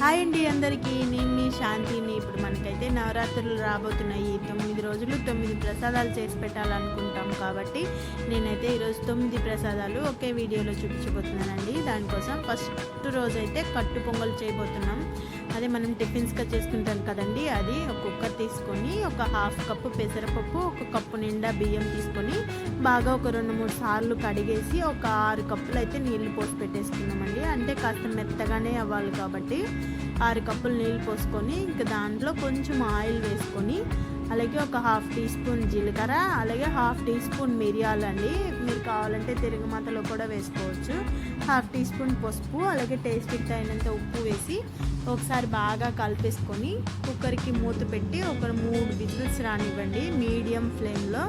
Hi అండి అందరికీ. నేను మీ శాంతిని. ఇప్పుడు మనకైతే నవరాత్రులు రాబోతున్నాయి. తొమ్మిది రోజులు తొమ్మిది ప్రసాదాలు చేసి పెట్టాలనుకుంటాం కాబట్టి నేనైతే ఈరోజు తొమ్మిది ప్రసాదాలు ఒకే వీడియోలో చూపించబోతున్నానండి. దానికోసం ఫస్ట్ రోజైతే కట్టు పొంగల్ చేయబోతున్నాం. అదే మనం టిఫిన్స్గా చేసుకుంటాం కదండి. అది ఒక తీసుకొని ఒక హాఫ్ కప్పు పెసరపప్పు ఒక కప్పు నిండా బియ్యం తీసుకొని బాగా ఒక రెండు మూడు సార్లు కడిగేసి ఒక ఆరు కప్పులు అయితే నీళ్ళు పోసి పెట్టేసుకున్నామండి అంటే కాస్త మెత్తగానే అవ్వాలి కాబట్టి ఆరు కప్పులు నీళ్ళు పోసుకొని ఇంకా దాంట్లో కొంచెం ఆయిల్ వేసుకొని అలాగే ఒక హాఫ్ టీ స్పూన్ జీలకర్ర అలాగే హాఫ్ టీ స్పూన్ మిరియాలు అండి మీరు కావాలంటే తిరుగుమాతలో కూడా వేసుకోవచ్చు. హాఫ్ టీ స్పూన్ పసుపు అలాగే టేస్ట్కి తగినంత ఉప్పు వేసి ఒకసారి బాగా కలిపేసుకొని కుక్కర్కి మూత పెట్టి ఒక మూడు విజిల్స్ రానివ్వండి. మీడియం ఫ్లేమ్లో.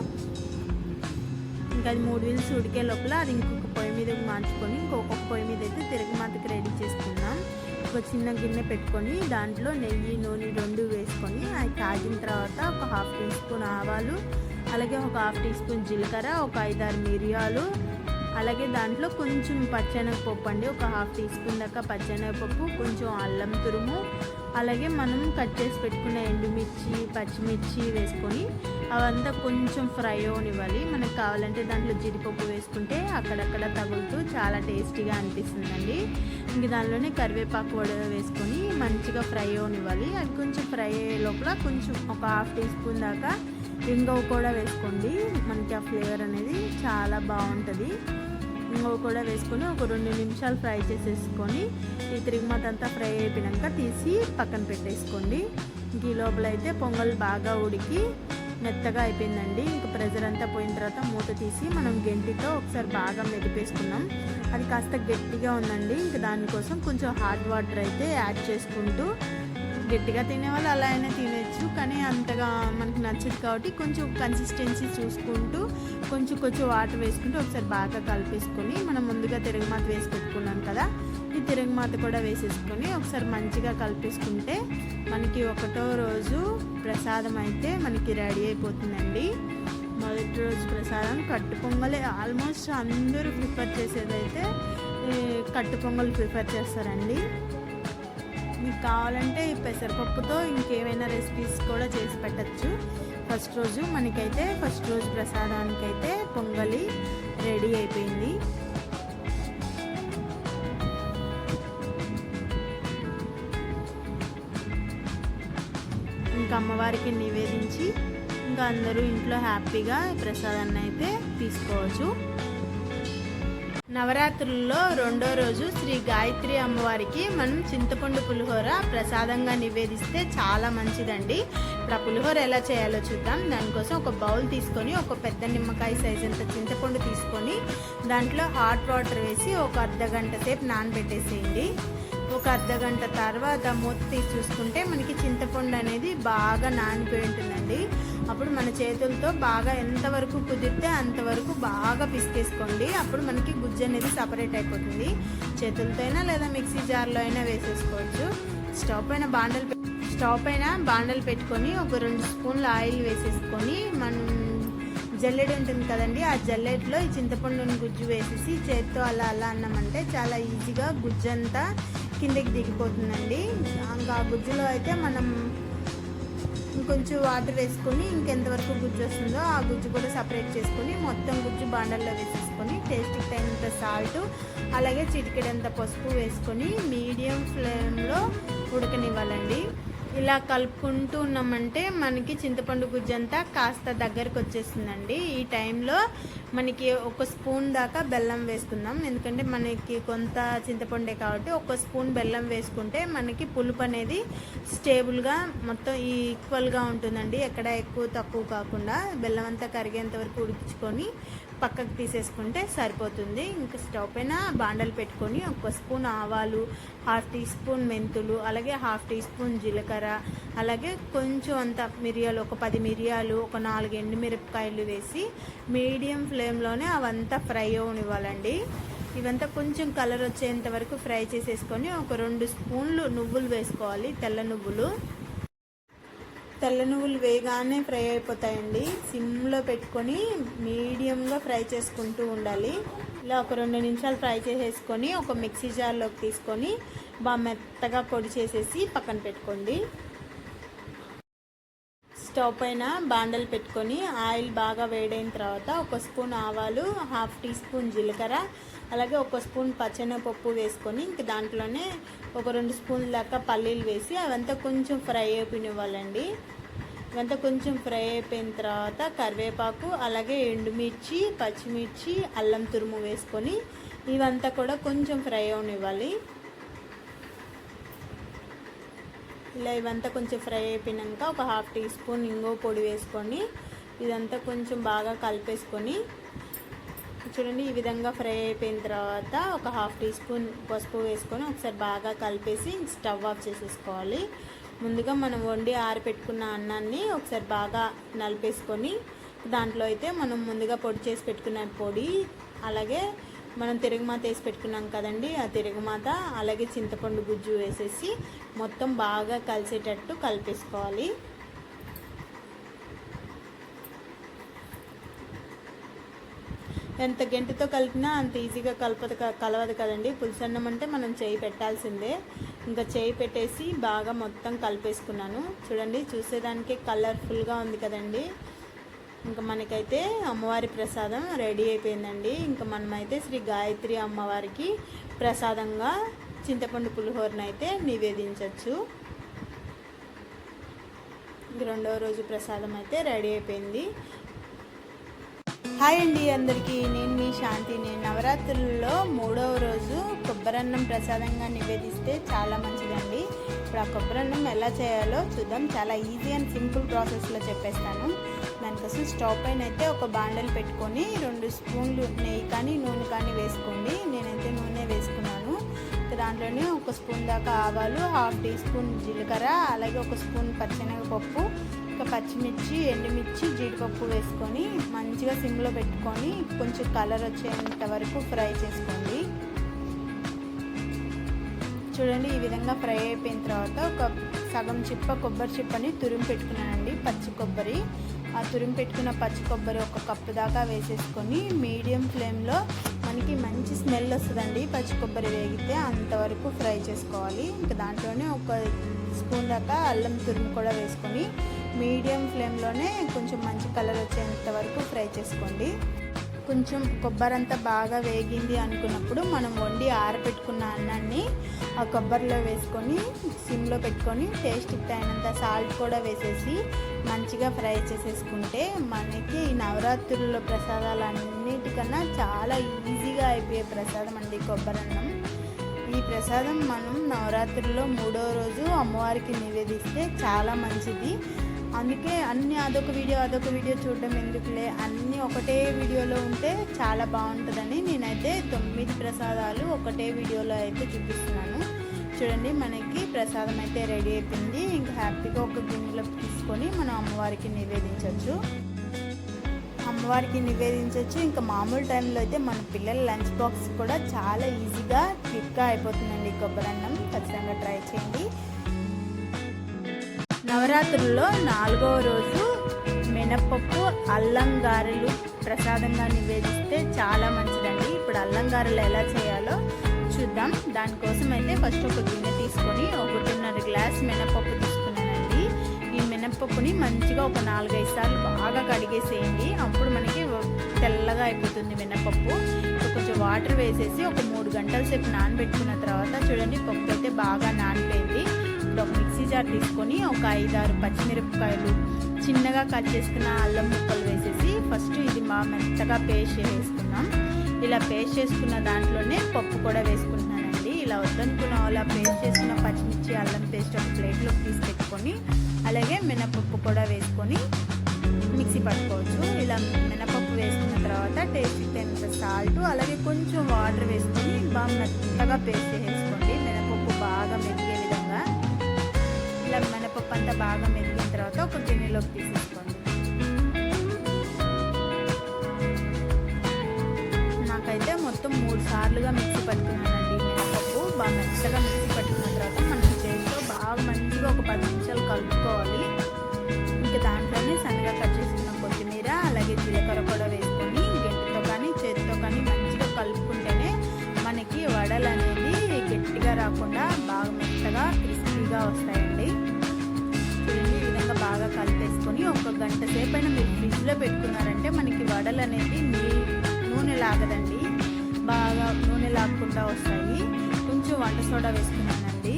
ఇంకా అది మూడు విజిల్స్ ఉడికే లోపల అది ఇంకొక పొయ్యి మీద మార్చుకొని ఇంకొక పొయ్యి మీద అయితే తిరుగుమాతకి రెడీ చేసుకుందాం. ఒక చిన్న గిన్నె పెట్టుకొని దాంట్లో నెయ్యి నూనె రెండు వేసుకొని అది కాగిన తర్వాత ఒక హాఫ్ టీ స్పూన్ ఆవాలు అలాగే ఒక హాఫ్ టీ స్పూన్ జీలకర్ర ఒక ఐదారు మిరియాలు అలాగే దాంట్లో కొంచెం పచ్చెనగపప్పు అండి. ఒక హాఫ్ టీ స్పూన్ దాకా పచ్చెనగపప్పు కొంచెం అల్లం తురుము అలాగే మనం కట్ చేసి పెట్టుకున్న ఎండుమిర్చి పచ్చిమిర్చి వేసుకొని అవంతా కొంచెం ఫ్రై అవనివ్వాలి. మనకు కావాలంటే దాంట్లో జీడిపప్పు వేసుకుంటే అక్కడక్కడ తగులుతూ చాలా టేస్టీగా అనిపిస్తుందండి. ఇంక దానిలోనే కరివేపాకు వడ వేసుకొని మంచిగా ఫ్రై అవనివ్వాలి. అది కొంచెం ఫ్రై అయ్యే లోపల కొంచెం ఒక హాఫ్ టీ స్పూన్ దాకా ఇంగవ కూడా వేసుకోండి. మనకి ఆ ఫ్లేవర్ అనేది చాలా బాగుంటుంది. ఇంకో కూడా వేసుకొని ఒక రెండు నిమిషాలు ఫ్రై చేసేసుకొని ఈ తిరుగుమత అంతా ఫ్రై అయిపోయాక తీసి పక్కన పెట్టేసుకోండి. ఇంక ఈ లోపల అయితే పొంగల్ బాగా ఉడికి మెత్తగా అయిపోయిందండి. ఇంక ప్రెజర్ అంతా పోయిన తర్వాత మూత తీసి మనం గెంటితో ఒకసారి బాగా మెదిపేసుకున్నాం అది కాస్త గట్టిగా ఉందండి. ఇంక దానికోసం కొంచెం హాట్ వాటర్ అయితే యాడ్ చేసుకుంటూ గట్టిగా తినే వాళ్ళు అలా అయినా తినచ్చు కానీ అంతగా మనకు నచ్చదు కాబట్టి కొంచెం కన్సిస్టెన్సీ చూసుకుంటూ కొంచెం కొంచెం వాటర్ వేసుకుంటూ ఒకసారి బాగా కలిపేసుకొని మనం ముందుగా తిరగమాత వేసి పెట్టుకున్నాం కదా ఈ తిరగమాత కూడా వేసేసుకొని ఒకసారి మంచిగా కలిపేసుకుంటే మనకి ఒకటో రోజు ప్రసాదం అయితే మనకి రెడీ అయిపోతుందండి. మొదటి రోజు ప్రసాదం కట్టు పొంగలే ఆల్మోస్ట్ అందరూ ప్రిఫర్ చేసేదైతే ఈ కట్టు పొంగల్ ప్రిఫర్ చేస్తారండి. మీకు కావాలంటే ఈ పెసరపప్పుతో ఇంకేమైనా రెసిపీస్ కూడా చేసి పెట్టచ్చు. ఫస్ట్ రోజు మనకైతే ఫస్ట్ రోజు ప్రసాదానికైతే పొంగలి రెడీ అయిపోయింది. ఇంకా అమ్మవారికి నివేదించి ఇంకా అందరూ ఇంట్లో హ్యాపీగా ప్రసాదాన్ని అయితే తీసుకోవచ్చు. నవరాత్రుల్లో రెండో రోజు శ్రీ గాయత్రి అమ్మవారికి మనం చింతపండు పులిహోర ప్రసాదంగా నివేదిస్తే చాలా మంచిదండి. ఇప్పుడు ఆ పులిహోర ఎలా చేయాలో చూద్దాం. దానికోసం ఒక బౌల్ తీసుకొని ఒక పెద్ద నిమ్మకాయ సైజ్ అంత చింతపండు తీసుకొని దాంట్లో హాట్ వాటర్ వేసి ఒక అర్ధ గంట సేపు నానబెట్టేసేయండి. ఒక అర్ధ గంట తర్వాత మూత తీసి చూసుకుంటే మనకి చింతపండు అనేది బాగా నానిపోయి ఉంటుందండి. అప్పుడు మన చేతులతో బాగా ఎంతవరకు కుదిరితే అంతవరకు బాగా పిసికేసుకోండి. అప్పుడు మనకి గుజ్జు అనేది సపరేట్ అయిపోతుంది. చేతులతో అయినా లేదా మిక్సీ జార్లో అయినా వేసేసుకోవచ్చు. స్టవ్ పైన బాండలు స్టవ్ పైన బాండలు పెట్టుకొని ఒక రెండు స్పూన్ల ఆయిల్ వేసేసుకొని మనం జల్లెడ ఉంటుంది కదండి ఆ జల్లెడలో ఈ చింతపండుని గుజ్జు వేసేసి చేత్తో అలా అలా అన్నామంటే చాలా ఈజీగా గుజ్జు అంతా కిందకి దిగిపోతుందండి. ఇంకా ఆ గుజ్జులో అయితే మనం ఇంకొంచెం వాటర్ వేసుకొని ఇంకెంతవరకు గుజ్జు వస్తుందో ఆ గుజ్జు కూడా సపరేట్ చేసుకొని మొత్తం గుజ్జు బాండల్లో వేసేసుకొని టేస్ట్కి తగినంత సాల్ట్ అలాగే చిటికెడంత పసుపు వేసుకొని మీడియం ఫ్లేమ్లో ఉడకనివ్వాలండి. ఇలా కలుపుకుంటూ ఉన్నామంటే మనకి చింతపండు గుజ్జంతా కాస్త దగ్గరకు వచ్చేసిందండి ఈ టైంలో మనకి ఒక స్పూన్ దాకా బెల్లం వేసుకుందాం. ఎందుకంటే మనకి కొంత చింతపండే కాబట్టి ఒక స్పూన్ బెల్లం వేసుకుంటే మనకి పులుపు అనేది స్టేబుల్గా మొత్తం ఈక్వల్గా ఉంటుందండి. ఎక్కడ ఎక్కువ తక్కువ కాకుండా బెల్లం అంతా కరిగేంత వరకు ఉడికించుకొని పక్కకు తీసేసుకుంటే సరిపోతుంది. ఇంకా స్టవ్ పైన బాండలు పెట్టుకొని ఒక స్పూన్ ఆవాలు హాఫ్ టీ స్పూన్ మెంతులు అలాగే హాఫ్ టీ స్పూన్ జీలకర్ర అలాగే కొంచెం అంత మిరియాలు ఒక పది మిరియాలు ఒక నాలుగు ఎండుమిరపకాయలు వేసి మీడియం ఫ్లేమ్లోనే అవంతా ఫ్రై అవనివ్వాలండి. ఇవంతా కొంచెం కలర్ వచ్చేంత వరకు ఫ్రై చేసేసుకొని ఒక రెండు స్పూన్లు నువ్వులు వేసుకోవాలి తెల్ల నువ్వులు. తెల్ల నువ్వులు వేగానే ఫ్రై అయిపోతాయండి. సిమ్లో పెట్టుకొని మీడియంగా ఫ్రై చేసుకుంటూ ఉండాలి. ఇలా ఒక రెండు నిమిషాలు ఫ్రై చేసేసుకొని ఒక మిక్సీ జార్లోకి తీసుకొని బాగా మెత్తగా పొడి చేసేసి పక్కన పెట్టుకోండి. స్టవ్ పైన బాండలు పెట్టుకొని ఆయిల్ బాగా వేడైన తర్వాత ఒక స్పూన్ ఆవాలు హాఫ్ టీ స్పూన్ జీలకర్ర అలాగే ఒక స్పూన్ పచ్చెనపప్పు వేసుకొని ఇంక దాంట్లోనే ఒక రెండు స్పూన్ దాకా పల్లీలు వేసి అవంతా కొంచెం ఫ్రై అయిపోయినివ్వాలండి. ఇవంతా కొంచెం ఫ్రై అయిపోయిన తర్వాత కరివేపాకు అలాగే ఎండుమిర్చి పచ్చిమిర్చి అల్లం తురుము వేసుకొని ఇవంతా కూడా కొంచెం ఫ్రై అవనివ్వాలి. ఇలా ఇవంతా కొంచెం ఫ్రై అయిపోయినాక ఒక హాఫ్ టీ స్పూన్ ఇంగో పొడి వేసుకొని ఇదంతా కొంచెం బాగా కలిపేసుకొని చూడండి ఈ విధంగా ఫ్రై అయిపోయిన తర్వాత ఒక హాఫ్ టీ స్పూన్ పసుపు వేసుకొని ఒకసారి బాగా కలిపేసి స్టవ్ ఆఫ్ చేసేసుకోవాలి. ముందుగా మనం వండి ఆరిపెట్టుకున్న అన్నాన్ని ఒకసారి బాగా నలిపేసుకొని దాంట్లో అయితే మనం ముందుగా పొడి చేసి పెట్టుకున్న పొడి అలాగే మనం తిరుగుమాత వేసి పెట్టుకున్నాం కదండి ఆ తిరుగుమాత అలాగే చింతపండు గుజ్జు వేసేసి మొత్తం బాగా కలిసేటట్టు కలిపేసుకోవాలి. ఎంత గంటతో కలిపినా అంత ఈజీగా కలపదు కలవదు కదండి. పులుసన్నం అంటే మనం చేయి పెట్టాల్సిందే. ఇంకా చేయి పెట్టేసి బాగా మొత్తం కలిపేసుకున్నాను. చూడండి చూసేదానికి కలర్ఫుల్గా ఉంది కదండి. ఇంకా మనకైతే అమ్మవారి ప్రసాదం రెడీ అయిపోయిందండి. ఇంకా మనమైతే శ్రీ గాయత్రి అమ్మవారికి ప్రసాదంగా చింతపండు పులిహోరను అయితే నివేదించవచ్చు రెండవ రోజు ప్రసాదం అయితే రెడీ అయిపోయింది. హాయ్ అండి అందరికీ. నేను మీ శాంతి. నేను నవరాత్రుల్లో మూడవ రోజు కొబ్బరన్నం ప్రసాదంగా నివేదిస్తే చాలా మంచిదండి. ఇప్పుడు ఆ కొబ్బరన్నం ఎలా చేయాలో చూద్దాం. చాలా ఈజీ అండ్ సింపుల్ ప్రాసెస్లో చెప్పేస్తాను. దానికోసం స్టవ్ పైన అయితే ఒక బాండల్ పెట్టుకొని రెండు స్పూన్లు నెయ్యి కానీ నూనె కానీ వేసుకోండి. నేనైతే నూనె వేసుకున్నాను. దాంట్లోనే ఒక స్పూన్ దాకా ఆవాలు హాఫ్ టీ స్పూన్ జీలకర్ర అలాగే ఒక స్పూన్ పచ్చెనగపప్పు పప్పు పచ్చిమిర్చి ఎండుమిర్చి జీడిపప్పు వేసుకొని మంచిగా సిమ్లో పెట్టుకొని కొంచెం కలర్ వచ్చేంత వరకు ఫ్రై చేసుకోండి. చూడండి ఈ విధంగా ఫ్రై అయిపోయిన తర్వాత ఒక సగం చిప్ప కొబ్బరి చిప్పని తురిమి పెట్టుకున్నానండి పచ్చి కొబ్బరి. ఆ తురిమి పెట్టుకున్న పచ్చి కొబ్బరి ఒక కప్పు దాకా వేసేసుకొని మీడియం ఫ్లేమ్లో మనకి మంచి స్మెల్ వస్తుందండి పచ్చి కొబ్బరి వేగితే అంతవరకు ఫ్రై చేసుకోవాలి. ఇంకా దాంట్లోనే ఒక స్పూన్ దాకా అల్లం తురుము కూడా వేసుకొని మీడియం ఫ్లేమ్లోనే కొంచెం మంచి కలర్ వచ్చేంత వరకు ఫ్రై చేసుకోండి. కొంచెం కొబ్బరి అంతా బాగా వేగింది అనుకున్నప్పుడు మనం వండి ఆరబెట్టుకున్న అన్నాన్ని ఆ కొబ్బరిలో వేసుకొని సిమ్లో పెట్టుకొని టేస్ట్ అయినంత సాల్ట్ కూడా వేసేసి మంచిగా ఫ్రై చేసేసుకుంటే మనకి ఈ నవరాత్రుల్లో ప్రసాదాలు అన్నిటికన్నా చాలా ఈజీగా అయిపోయే ప్రసాదం అండి కొబ్బరి అన్నం. ఈ ప్రసాదం మనం నవరాత్రుల్లో మూడో రోజు అమ్మవారికి నివేదిస్తే చాలా మంచిది. అందుకే అన్ని అదొక వీడియో అదొక వీడియో చూడడం ఎందుకులే? అన్నీ ఒకటే వీడియోలో ఉంటే చాలా బాగుంటుందని నేనైతే తొమ్మిది ప్రసాదాలు ఒకటే వీడియోలో అయితే చూపిస్తున్నాను. చూడండి మనకి ప్రసాదం అయితే రెడీ అయిపోయింది. ఇంకా హ్యాపీగా ఒక గిన్నెలో తీసుకొని మనం అమ్మవారికి నివేదించవచ్చు అమ్మవారికి నివేదించవచ్చు ఇంకా మామూలు టైంలో అయితే మన పిల్లల లంచ్ బాక్స్ కూడా చాలా ఈజీగా క్విక్గా అయిపోతుందండి కొబ్బరి అన్నం. ఖచ్చితంగా ట్రై చేయండి. నవరాత్రుల్లో నాలుగవ రోజు మినపప్పు అల్లం గారెలు ప్రసాదంగా నివేదిస్తే చాలా మంచిదండి. ఇప్పుడు అల్లం గారెలు ఎలా చేయాలో చూద్దాం. దానికోసం అయితే ఫస్ట్ ఒక గిన్నె తీసుకొని ఒకటిన్నర గ్లాస్ మినపప్పు తీసుకున్నానండి. ఈ మినపప్పుని మంచిగా ఒక నాలుగైదు సార్లు బాగా కడిగేసేయండి. అప్పుడు మనకి తెల్లగా అయిపోతుంది మినపప్పు కొంచెం వాటర్ వేసేసి ఒక మూడు గంటల సేపు నానబెట్టుకున్న తర్వాత చూడండి పప్పు అయితే బాగా నానిపోయింది. ఇప్పుడు ఒక జార్ తీసుకొని ఒక ఐదారు పచ్చిమిరపకాయలు చిన్నగా కట్ చేసుకున్న అల్లం ముక్కలు వేసేసి ఫస్ట్ ఇది మా మెత్తగా పేస్ట్ చేసుకున్నాం ఇలా పేస్ట్ చేసుకున్న దాంట్లోనే పప్పు కూడా వేసుకుంటున్నానండి. ఇలా వద్దనుకున్న అలా పేస్ట్ చేసుకున్న పచ్చిమిర్చి అల్లం పేస్ట్ ఒక ప్లేట్లోకి తీసి పెట్టుకొని అలాగే మినపప్పు కూడా వేసుకొని మిక్సీ పట్టుకోవచ్చు. ఇలా మినపప్పు వేసుకున్న తర్వాత టేస్ట్ తగినంత సాల్ట్ అలాగే కొంచెం వాటర్ వేసుకొని బాగా మెత్తగా పేస్ట్ చేసుకోండి మినపప్పు బాగా మెత్త పంట అంతా బాగా మెరిగిన తర్వాత ఒక గిన్నెలోకి తీసేసుకోండి. నాకైతే మొత్తం మూడు సార్లుగా మిక్సీ పట్టుకున్నానండి మినపప్పు. బాగా మెత్తగా మిక్సీ పట్టుకున్న తర్వాత మనం చేతితో బాగా మంచిగా ఒక పది నిమిషాలు కలుపుకోవాలి. ఇంకా దాంట్లోనే సన్నగా కట్ చేసుకున్న కొత్తిమీర అలాగే జీలకర్ర కూడా వేసుకొని గట్టితో కానీ చేతితో కానీ మంచిగా కలుపుకుంటేనే మనకి వడలు అనేది గట్టిగా రాకుండా బాగా క్రిస్పీగా వస్తాయి గంట సేపైనా మీరు ఫ్రిడ్జ్లో పెట్టుకున్నారంటే మనకి వడలు అనేది నూనె లాగదండి. బాగా నూనె లాగకుండా వస్తాయి. కొంచెం వంట సోడా వేసుకున్నానండి.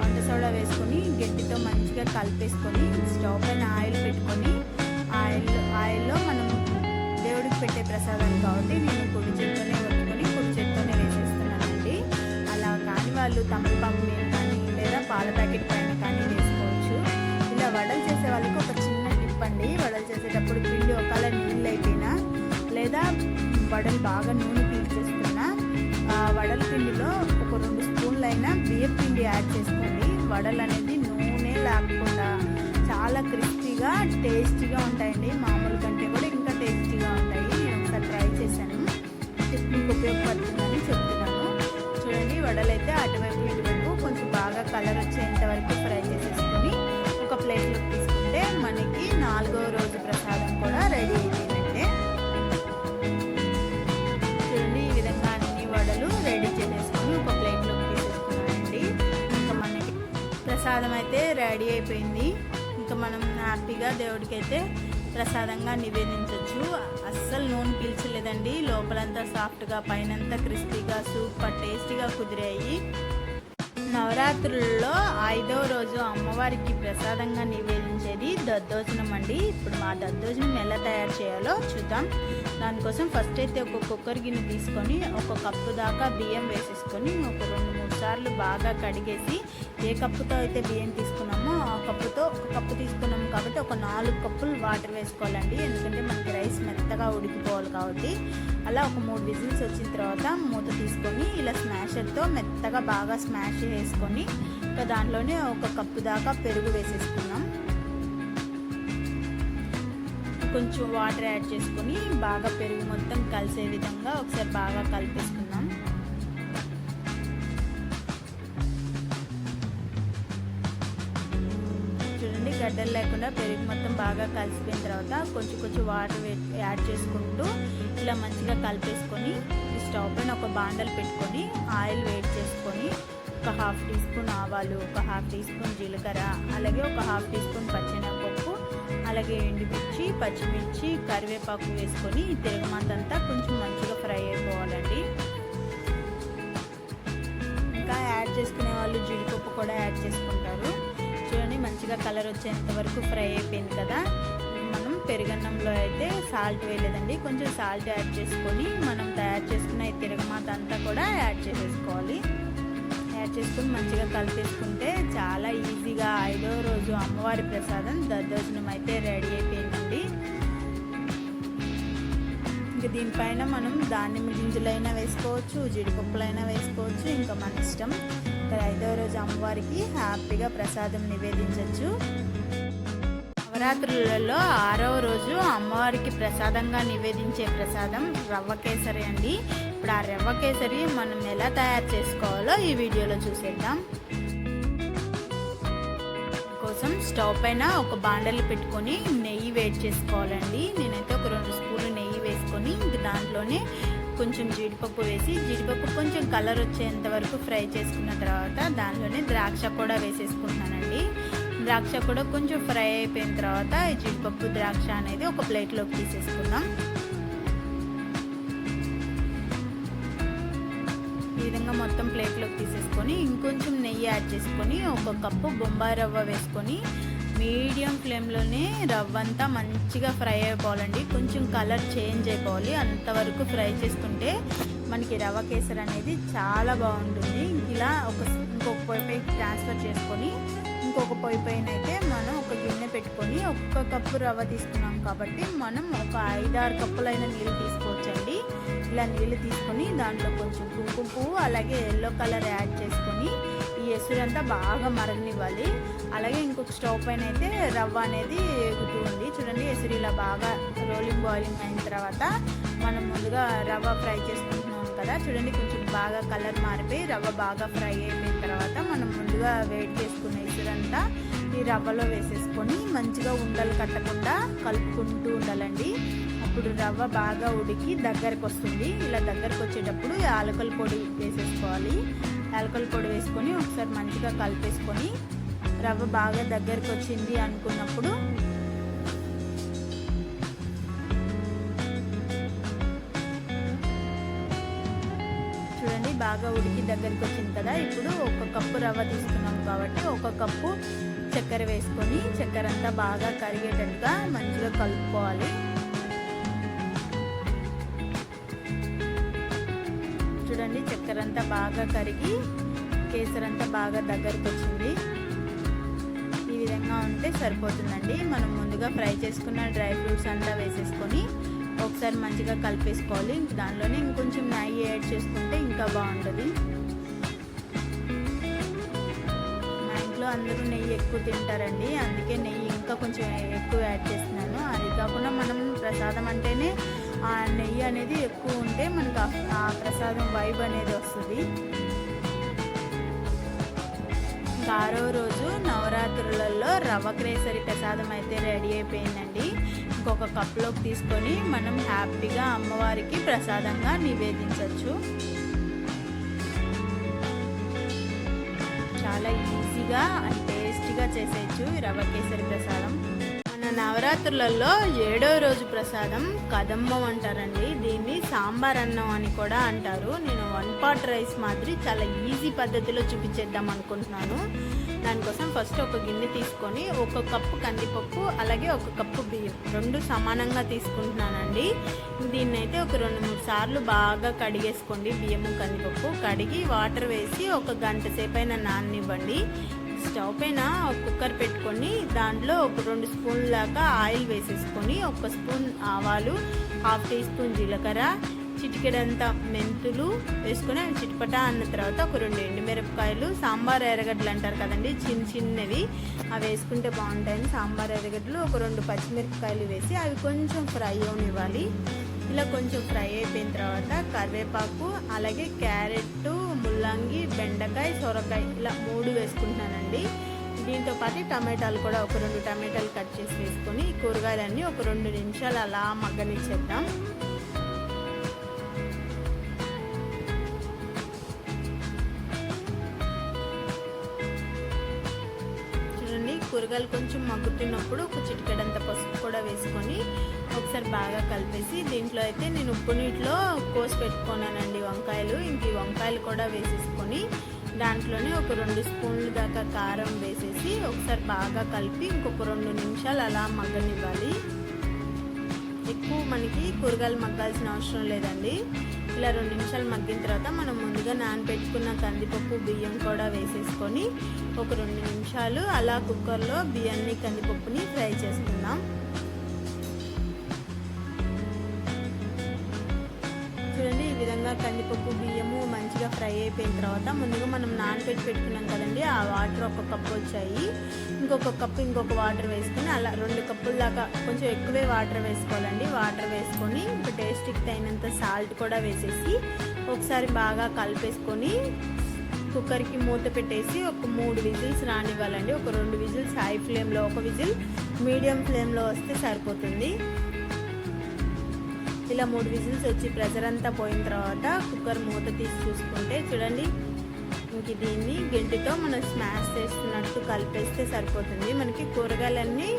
వంట సోడా వేసుకొని గట్టితో మంచిగా కలిపేసుకొని స్టవ్ పైన ఆయిల్ పెట్టుకొని ఆయిల్ ఆయిల్లో మనం దేవుడికి పెట్టే ప్రసాదం కాబట్టి నేను కుడి చేత్తోనే కొట్టుకొని కుడి చేత్తోనే వేసేస్తున్నానండి. అలా కాని వాళ్ళు తమలపాకు మీద కానీ లేదా పాల ప్యాకెట్ వడలు బాగా నూనె పీల్చేస్తున్నా ఆ వడల పిండిలో ఒక రెండు స్పూన్లు అయినా బియ్యం పిండి యాడ్ చేసుకోండి వడలు అనేది నూనె లేకుండా చాలా క్రిస్పీగా టేస్టీగా ఉంటాయండి. మామూలు కంటే కూడా ఇంకా టేస్టీగా ఉంటాయి. నేను ఒకసారి ట్రై చేశాను. మీకు ఉపయోగపడుతుందని చెప్తున్నాను. చూడండి వడలైతే అటువైపు ఇటువైపు కొంచెం బాగా కలర్ వచ్చేంత వరకు ఫ్రై చేసేసుకొని ఒక ప్లేట్లోకి తీసుకుంటే మనకి నాలుగో రోజు ప్రసాదం కూడా రెడీ ప్రసాదం అయితే రెడీ అయిపోయింది. ఇంకా మనం హ్యాపీగా దేవుడికి అయితే ప్రసాదంగా నివేదించవచ్చు అస్సలు నూనె పీల్చలేదండి. లోపలంతా సాఫ్ట్గా పైనంతా క్రిస్పీగా సూపర్ టేస్టీగా కుదిరాయి. నవరాత్రుల్లో ఐదవ రోజు అమ్మవారికి ప్రసాదంగా నివేదించేది దద్దోజనం అండి. ఇప్పుడు మా దద్దోజనం ఎలా తయారు చేయాలో చూద్దాం. దానికోసం ఫస్ట్ అయితే ఒక కుక్కర్ గిన్నె తీసుకొని ఒక కప్పు దాకా బియ్యం వేసేసుకొని ఒక రెండు సార్లు బాగా కడిగేసి ఏ కప్పుతో అయితే బియ్యం తీసుకున్నామో ఆ కప్పుతో ఒక కప్పు తీసుకున్నాము కాబట్టి ఒక నాలుగు కప్పులు వాటర్ వేసుకోవాలండి. ఎందుకంటే మనకి రైస్ మెత్తగా ఉడికిపోవాలి కాబట్టి. అలా ఒక మూడు విజిల్స్ వచ్చిన తర్వాత మూత తీసుకొని ఇలా స్మాషర్తో మెత్తగా బాగా స్మాష్ చేసుకొని ఇంకా దాంట్లోనే ఒక కప్పు దాకా పెరుగు వేసేసుకున్నాం. కొంచెం వాటర్ యాడ్ చేసుకొని బాగా పెరుగు మొత్తం కలిసే విధంగా ఒకసారి బాగా కలిపేసుకున్నాం గడ్డలు లేకుండా పెరుగు మొత్తం బాగా కలిసిపోయిన తర్వాత కొంచెం కొంచెం వాటర్ యాడ్ చేసుకుంటూ ఇలా మంచిగా కలిపేసుకొని స్టవ్ పైన ఒక బాండలు పెట్టుకొని ఆయిల్ వేడి చేసుకొని ఒక హాఫ్ టీ స్పూన్ ఆవాలు ఒక హాఫ్ టీ స్పూన్ జీలకర్ర అలాగే ఒక హాఫ్ టీ స్పూన్ పచ్చెనగపప్పు అలాగే ఎండుమిర్చి పచ్చిమిర్చి కరివేపాకు వేసుకొని తిరగమాతంతా కొంచెం మంచిగా ఫ్రై అయిపోవాలండి. ఇంకా యాడ్ చేసుకునే వాళ్ళు జీడిపప్పు కూడా యాడ్ చేసుకుంటారు. మంచిగా కలర్ వచ్చేంత వరకు ఫ్రై అయిపోయింది కదా. మనం పెరుగన్నంలో అయితే సాల్ట్ వేయలేదండి. కొంచెం సాల్ట్ యాడ్ చేసుకొని మనం తయారు చేసుకున్న ఈ తిరగమాత అంతా కూడా యాడ్ చేసేసుకోవాలి. యాడ్ చేసుకుని మంచిగా కలిపేసుకుంటే చాలా ఈజీగా ఐదో రోజు అమ్మవారి ప్రసాదం దద్దోజనం అయితే రెడీ అయిపోయిందండి. ఇంకా దీనిపైన మనం దానిమ్మ గింజలైనా వేసుకోవచ్చు జీడిపప్పులైనా వేసుకోవచ్చు ఇంకా మన ఇష్టం. ఇక్కడ ఐదో రోజు అమ్మవారికి హ్యాపీగా ప్రసాదం నివేదించవచ్చు నవరాత్రులలో ఆరవ రోజు అమ్మవారికి ప్రసాదంగా నివేదించే ప్రసాదం రవ్వ కేసరి అండి. ఇప్పుడు ఆ రవ్వ కేసరి మనం ఎలా తయారు చేసుకోవాలో ఈ వీడియోలో చూసేద్దాం. కోసం స్టవ్ పైన ఒక బాండలు పెట్టుకొని నెయ్యి వేడి చేసుకోవాలండి. నేనైతే ఒక రెండు స్పూన్లు నెయ్యి వేసుకొని ఇంక దాంట్లోనే కొంచెం జీడిపప్పు వేసి జీడిపప్పు కొంచెం కలర్ వచ్చేంత వరకు ఫ్రై చేసుకున్న తర్వాత దాంట్లోనే ద్రాక్ష కూడా వేసేసుకుంటున్నానండి. ద్రాక్ష కూడా కొంచెం ఫ్రై అయిపోయిన తర్వాత ఈ జీడిపప్పు ద్రాక్ష అనేది ఒక ప్లేట్లోకి తీసేసుకుందాం. ఈ విధంగా మొత్తం ప్లేట్లోకి తీసేసుకొని ఇంకొంచెం నెయ్యి యాడ్ చేసుకొని ఒక కప్పు బొంబాయి రవ్వ వేసుకొని మీడియం ఫ్లేమ్లోనే రవ్వ అంతా మంచిగా ఫ్రై అయిపోవాలండి. కొంచెం కలర్ చేంజ్ అయిపోవాలి. అంతవరకు ఫ్రై చేసుకుంటే మనకి రవ్వ కేసరి అనేది చాలా బాగుంటుంది. ఇలా ఒక ఇంకొక పొయ్యిపై ట్రాన్స్ఫర్ చేసుకొని ఇంకొక పొయ్యి పైన అయితే మనం ఒక గిన్నె పెట్టుకొని ఒక్క కప్పు రవ్వ తీసుకున్నాం కాబట్టి మనం ఒక ఐదారు కప్పులైన నీళ్ళు తీసుకోవచ్చండి. ఇలా నీళ్ళు తీసుకొని దాంట్లో కొంచెం కుంకుమ పువ్వు అలాగే ఎల్లో కలర్ యాడ్ చేసుకొని ఎసురంతా బాగా మరగనివ్వాలి. అలాగే ఇంకొక స్టవ్ పైన అయితే రవ్వ అనేది ఉంది చూడండి ఎసురు ఇలా బాగా రోలింగ్ బాయిలింగ్ అయిన తర్వాత మనం ముందుగా రవ్వ ఫ్రై చేసుకుంటున్నాం కదా. చూడండి కొంచెం బాగా కలర్ మారిపోయి రవ్వ బాగా ఫ్రై అయిపోయిన తర్వాత మనం ముందుగా వేడి చేసుకున్న ఎసురంతా ఈ రవ్వలో వేసేసుకొని మంచిగా ఉండలు కట్టకుండా కలుపుకుంటూ ఉండాలండి. అప్పుడు రవ్వ బాగా ఉడికి దగ్గరకు వస్తుంది ఇలా దగ్గరకు వచ్చేటప్పుడు యాలకుల పొడి వేసేసుకోవాలి. యాలకల పొడి వేసుకొని ఒకసారి మంచిగా కలిపేసుకొని రవ్వ బాగా దగ్గరికి వచ్చింది అనుకున్నప్పుడు చూడండి బాగా ఉడికి దగ్గరికి వచ్చింది కదా. ఇప్పుడు ఒక కప్పు రవ్వ తీసుకున్నాం కాబట్టి ఒక కప్పు చక్కెర వేసుకొని చక్కెర అంతా బాగా కరిగేటట్టుగా మంచిగా కలుపుకోవాలి. చూడండి. చక్కెర అంతా బాగా కరిగి కేసరంతా అంతా బాగా దగ్గరకు వచ్చింది ఈ విధంగా ఉంటే సరిపోతుందండి. మనం ముందుగా ఫ్రై చేసుకున్న డ్రై ఫ్రూట్స్ అంతా వేసేసుకొని ఒకసారి మంచిగా కలిపేసుకోవాలి. దానిలోనే ఇంకొంచెం నెయ్యి యాడ్ చేసుకుంటే ఇంకా బాగుంటుంది. అందరూ నెయ్యి ఎక్కువ తింటారండి. అందుకే నెయ్యి ఇంకా కొంచెం ఎక్కువ యాడ్ చేస్తున్నాను. అది కాకుండా మనం ప్రసాదం అంటేనే ఆ నెయ్యి అనేది ఎక్కువ ఉంటే మనకు ఆ ప్రసాదం వైబ్ అనేది వస్తుంది. ఆరో రోజు నవరాత్రులలో రవ్వ క్రేసరి ప్రసాదం అయితే రెడీ అయిపోయిందండి. ఇంకొక కప్లోకి తీసుకొని మనం హ్యాపీగా అమ్మవారికి ప్రసాదంగా నివేదించవచ్చు చాలా ఈజీగా అండ్ టేస్టీగా చేసేయచ్చు రవ్వ కేసరి ప్రసాదం. మన నవరాత్రులలో ఏడవ రోజు ప్రసాదం కదంబం అంటారండి. దీన్ని సాంబార్ అన్నం అని కూడా అంటారు. నేను వన్ పాట్ రైస్ మాదిరి చాలా ఈజీ పద్ధతిలో చూపించేద్దాం అనుకుంటున్నాను. దానికోసం ఫస్ట్ ఒక గిన్నె తీసుకొని ఒక కప్పు కందిపప్పు అలాగే ఒక కప్పు బియ్యం. రెండు సమానంగా తీసుకుంటున్నానండి. దీన్ని అయితే ఒక రెండు మూడు సార్లు బాగా కడిగేసుకోండి బియ్యము కందిపప్పు. కడిగి వాటర్ వేసి ఒక గంట సేపు అయినా నాననివ్వండి. స్టవ్ పైన ఒక కుక్కర్ పెట్టుకొని దాంట్లో ఒక రెండు స్పూన్ల దాకా ఆయిల్ వేసేసుకొని ఒక స్పూన్ ఆవాలు హాఫ్ టీ స్పూన్ జీలకర్ర చిటికెడంత మెంతులు వేసుకొని అవి చిటిపట అన్న తర్వాత ఒక రెండు ఎండుమిరపకాయలు సాంబార్ ఎర్రగడ్డలు అంటారు కదండి చిన్న చిన్నవి. అవి వేసుకుంటే బాగుంటాయని సాంబార్ ఎర్రగడ్డలు ఒక రెండు పచ్చిమిరపకాయలు వేసి అవి కొంచెం ఫ్రై అవనివ్వాలి. ఇలా కొంచెం ఫ్రై అయిపోయిన తర్వాత కరివేపాకు అలాగే క్యారెట్ ముల్లంగి బెండకాయ సొరకాయ ఇలా మూడు వేసుకుంటున్నానండి. దీంతో పాటు టమాటాలు కూడా ఒక రెండు టమాటాలు కట్ చేసి వేసుకొని కూరగాయలన్నీ ఒక రెండు నిమిషాలు అలా మగ్గనిచ్చేద్దాం. కూరగాయలు కొంచెం మగ్గుతున్నప్పుడు ఒక చిటికెడంత పసుపు కూడా వేసుకొని ఒకసారి బాగా కలిపేసి దీంట్లో అయితే నేను ఉప్పు నీటిలో కోసి పెట్టుకున్నానండి వంకాయలు. ఇంక ఈ వంకాయలు కూడా వేసేసుకొని దాంట్లోనే ఒక రెండు స్పూన్లు దాకా కారం వేసేసి ఒకసారి బాగా కలిపి ఇంకొక రెండు నిమిషాలు అలా మగ్గనివ్వాలి. ఎక్కువ మనకి కూరగాయలు మగ్గాల్సిన అవసరం లేదండి. ఇలా రెండు నిమిషాలు మగ్గిన తర్వాత మనం ముందుగా నానబెట్టుకున్న కందిపప్పు బియ్యం కూడా వేసేసుకొని ఒక రెండు నిమిషాలు అలా కుక్కర్లో బియ్యాన్ని కందిపప్పుని ఫ్రై చేసుకుందాం. చూడండి ఈ విధంగా కందిపప్పు బియ్యం మంచిగా ఫ్రై అయిపోయిన తర్వాత ముందుగా మనం నానబెట్టి పెట్టుకున్నాం కదండి ఆ వాటర్ ఒక కప్పు వచ్చాయి. ఇంకొక కప్పు ఇంకొక వాటర్ వేసుకొని అలా రెండు కప్పుల దాకా కొంచెం ఎక్కువే వాటర్ వేసుకోవాలండి. వాటర్ వేసుకొని ఇంకా టేస్ట్కి తగినంత సాల్ట్ కూడా వేసేసి ఒకసారి బాగా కలిపేసుకొని కుక్కర్కి మూత పెట్టేసి ఒక మూడు విజిల్స్ రానివ్వాలండి. ఒక రెండు విజిల్స్ హై ఫ్లేమ్లో ఒక విజిల్ మీడియం ఫ్లేమ్లో వస్తే సరిపోతుంది. ఇలా మూడు విజిల్స్ వచ్చి ప్రెషర్ అంతా పోయిన తర్వాత కుక్కర్ మూత తీసి చూసుకుంటే చూడండి ఇంక దీన్ని గెంటితో మనం స్మాష్ చేస్తున్నట్టు కలిపేస్తే సరిపోతుంది. మనకి కూరగాయలన్నీ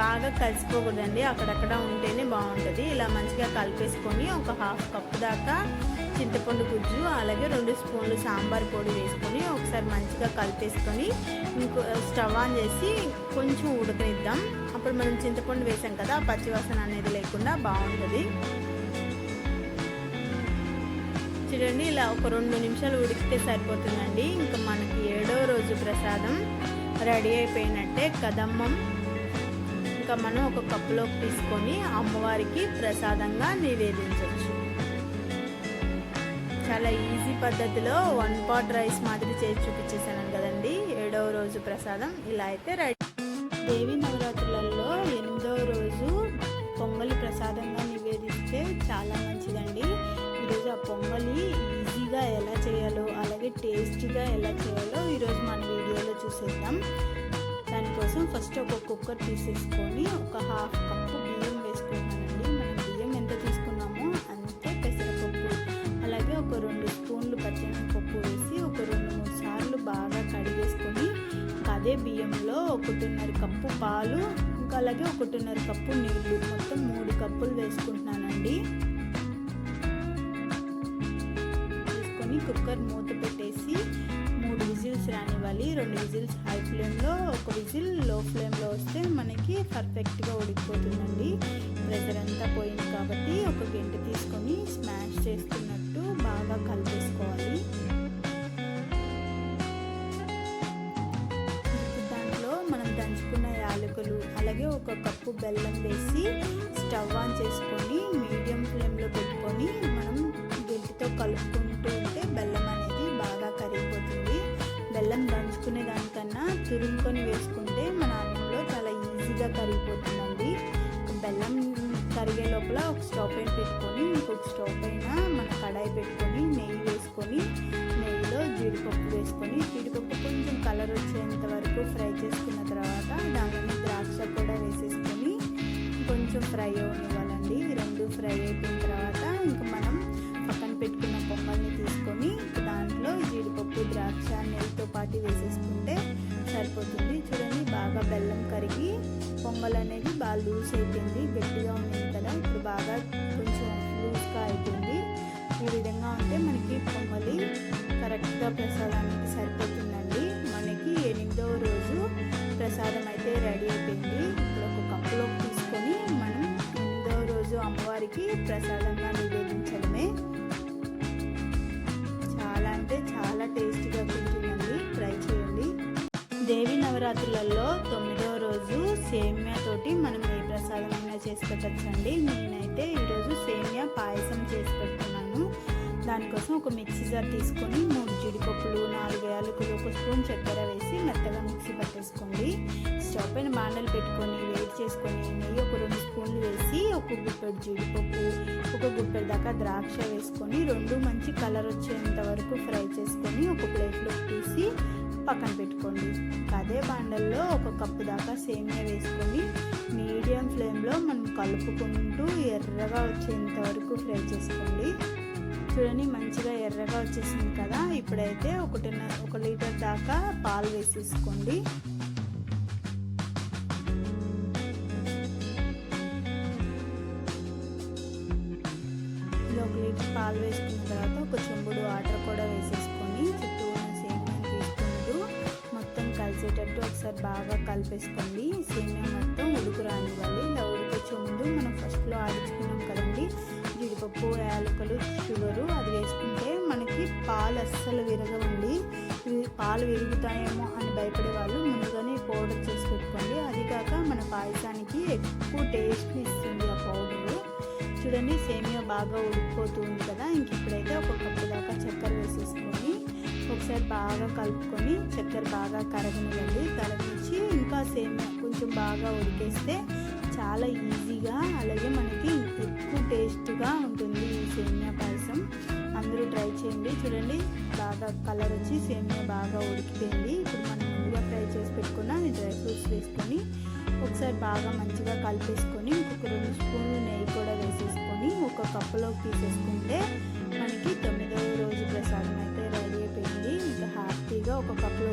బాగా కలిసిపోకూడదండి అక్కడక్కడ ఉంటేనే బాగుంటుంది. ఇలా మంచిగా కలిపేసుకొని ఒక హాఫ్ కప్ దాకా చింతపండు గుజ్జు అలాగే రెండు స్పూన్లు సాంబార్ పొడి వేసుకొని ఒకసారి మంచిగా కలిపేసుకొని ఇంకో స్టవ్ ఆన్ చేసి కొంచెం ఉడకనిద్దాం. ఇప్పుడు మనం చింతపండు వేసాం కదా పచ్చివాసన అనేది లేకుండా బాగుంటుంది. చూడండి ఇలా ఒక రెండు నిమిషాలు ఉడికితే సరిపోతుందండి. ఇంకా మనకి ఏడో రోజు ప్రసాదం రెడీ అయిపోయినట్టే కదమ్మం. ఇంకా మనం ఒక కప్పులోకి తీసుకొని అమ్మవారికి ప్రసాదంగా నివేదించవచ్చు చాలా ఈజీ పద్ధతిలో వన్ పాట్ రైస్ మాదిరి చేసి చూపించేసాను కదండి. ఏడవ రోజు ప్రసాదం ఇలా అయితే రెడీ. దేవి నవరాత్రుల అలాగే టేస్టీగా ఎలా చేయాలో ఈరోజు మన వీడియోలో చూసేద్దాం. దానికోసం ఫస్ట్ ఒక కుక్కర్ తీసేసుకొని ఒక హాఫ్ కప్పు బియ్యం వేసుకుంటానండి మనం బియ్యం ఎంత తీసుకున్నామో అంతే పెసరపప్పు. అలాగే ఒక రెండు స్పూన్లు పచ్చెనగపప్పు వేసి ఒక రెండు మూడు సార్లు బాగా కడివేసుకొని అదే బియ్యంలో ఒకటిన్నర కప్పు పాలు ఇంకా అలాగే ఒకటిన్నర కప్పు నీళ్ళు. మొత్తం మూడు కప్పులు వేసుకుంటున్నానండి. వేసుకొని కుక్కర్ మూత మూడు విజిల్స్ రెండు విజిల్స్ హై ఫ్లేమ్లో ఒక విజిల్లో ఫ్లేమ్లో వస్తే మనకి పర్ఫెక్ట్గా ఉడికిపోతుందండి. ప్రెషర్ అంతా పోయింది కాబట్టి ఒక గంట తీసుకొని స్మాష్ చేస్తున్నట్టు బాగా కలిపేసుకోవాలి. దాంట్లో మనం దంచుకున్న యాలకులు అలాగే ఒక కప్పు బెల్లం వేసి స్టవ్ ఆన్ చేసుకొని మీడియం ఫ్లేమ్లో పెట్టుకొని మనం గెంటితో కలుపుకుంటూ ఉంటే దంచుకునే తురుముకొని వేసుకుంటే మన అన్నంలో చాలా ఈజీగా కరిగిపోతుందండి. బెల్లం కరిగే లోపల ఒక స్టవ్ పైన పెట్టుకొని ఇంకొక స్టవ్ పైన మన కడాయి పెట్టుకొని నెయ్యి వేసుకొని నెయ్యిలో జీడిపప్పు వేసుకొని జీడిపప్పు కొంచెం కలర్ వచ్చేంత వరకు ఫ్రై చేసుకున్న తర్వాత దానిలో ద్రాక్ష కూడా వేసేసుకొని కొంచెం ఫ్రై అవ్వనివ్వాలండి రెండు ఫ్రై అయిపోయిన తర్వాత ఇంకా మనం పక్కన పెట్టుకున్న పొంగల్ని తీసుకొని జీడిపప్పు ద్రాక్ష నెయ్యితో పాటు వేసేసుకుంటే సరిపోతుంది. చూడండి బాగా బెల్లం కరిగి పొంగల్ అనేది బాగా లూజ్ అయిపోయింది. గట్టిగా ఉంది కదా ఇప్పుడు బాగా కొంచెం లూజ్గా అయిపోయింది. ఈ విధంగా ఉంటే మనకి పొంగలి కరెక్ట్గా ప్రసాదానికి సరిపోతుందండి. మనకి ఎనిమిదవ రోజు ప్రసాదం అయితే రెడీ అయిపోయింది. ఇప్పుడు ఒక కప్పులోకి తీసుకొని మనం ఎనిమిదవ రోజు అమ్మవారికి ప్రసాదంగా నివేదించడమే. చాలా అంటే చాలా టేస్టీగా ఉంటుందండి ట్రై చేయండి. దేవి నవరాత్రులలో తొమ్మిదవ రోజు సేమియా తోటి మనం ఏ ప్రసాదమైనా చేసి పెట్టచ్చండి. నేనైతే ఈరోజు సేమియా పాయసం చేసి పెడుతున్నాను. దానికోసం ఒక మిక్సీ జార్ తీసుకొని మూడు జీడిపప్పులు నాలుగు యాలకులు ఒక స్పూన్ చక్కెర వేసి మెత్తగా మిక్సీ పట్టేసుకోండి. స్టవ్ పైన బాండలు పెట్టుకొని వేడి చేసుకొని నెయ్యి ఒక రెండు స్పూన్లు వేసి ఒక గుప్పెడు జీడిపప్పు ఒక గుప్పెడు దాకా ద్రాక్ష వేసుకొని రెండు మంచి కలర్ వచ్చేంత వరకు ఫ్రై చేసుకొని ఒక ప్లేట్లోకి తీసి పక్కన పెట్టుకోండి. అదే బాండల్లో ఒక కప్పు దాకా సేమియా వేసుకొని మీడియం ఫ్లేమ్లో మనం కలుపుకుంటూ ఎర్రగా వచ్చేంత వరకు ఫ్రై చేసుకోండి. చూడండి మంచిగా ఎర్రగా వచ్చేసింది కదా. ఇప్పుడైతే ఒకటిన్న ఒక లీటర్ దాకా పాలు వేసేసుకోండి. ఒక లీటర్ పాలు వేసుకున్న తర్వాత ఒక చెంబుడు వాటర్ కూడా వేసేసుకొని చుట్టూ ఉన్న సేమియాని తీసుకుంటూ మొత్తం కలిసేటట్టు ఒకసారి బాగా కలిపేసుకోండి. సేమియా మొత్తం ఉడుకు రానివ్వాలి ఇలా ఉడికొచ్చే ముందు మనం ఫస్ట్లో ఆడించుకున్నాం కదండి. జీడిపప్పు యాలకులు షుగరు అది వేసుకుంటే మనకి పాలు అస్సలు విరగవండి. పాలు విరుగుతాయేమో అని భయపడే వాళ్ళు ముందుగానే పౌడర్ చేసి పెట్టుకోండి. అది కాక మన పాయసానికి ఎక్కువ టేస్ట్ని ఇస్తుంది ఆ పౌడరు. చూడండి సేమియా బాగా ఉడికిపోతుంది కదా. ఇంక ఇప్పుడైతే ఒక కప్పు దాకా చక్కెర వేసేసుకొని ఒకసారి బాగా కలుపుకొని చక్కెర బాగా కరగనివ్వండి. కరగించి ఇంకా సేమియా కొంచెం బాగా ఉడికేస్తే చాలా ఈజీగా అలాగే మనకి ఎక్కువ టేస్ట్గా ఉంటుంది ఈ సేమియా పాయసం. అందరూ ట్రై చేయండి. చూడండి బాగా కలర్ వచ్చి సేమియా బాగా ఉడికిపోయింది. ఇప్పుడు మనం ముందుగా ఫ్రై చేసి పెట్టుకున్న డ్రై ఫ్రూట్స్ వేసుకొని ఒకసారి బాగా మంచిగా కలిపేసుకొని ఇంకొక రెండు స్పూన్లు నెయ్యి కూడా వేసేసుకొని ఒక కప్పులోకి తీసేసుకుంటే మనకి తొమ్మిదవ రోజు ప్రసాదం అయితే రెడీ అయిపోయింది. ఇంకా హ్యాపీగా ఒక కప్పులో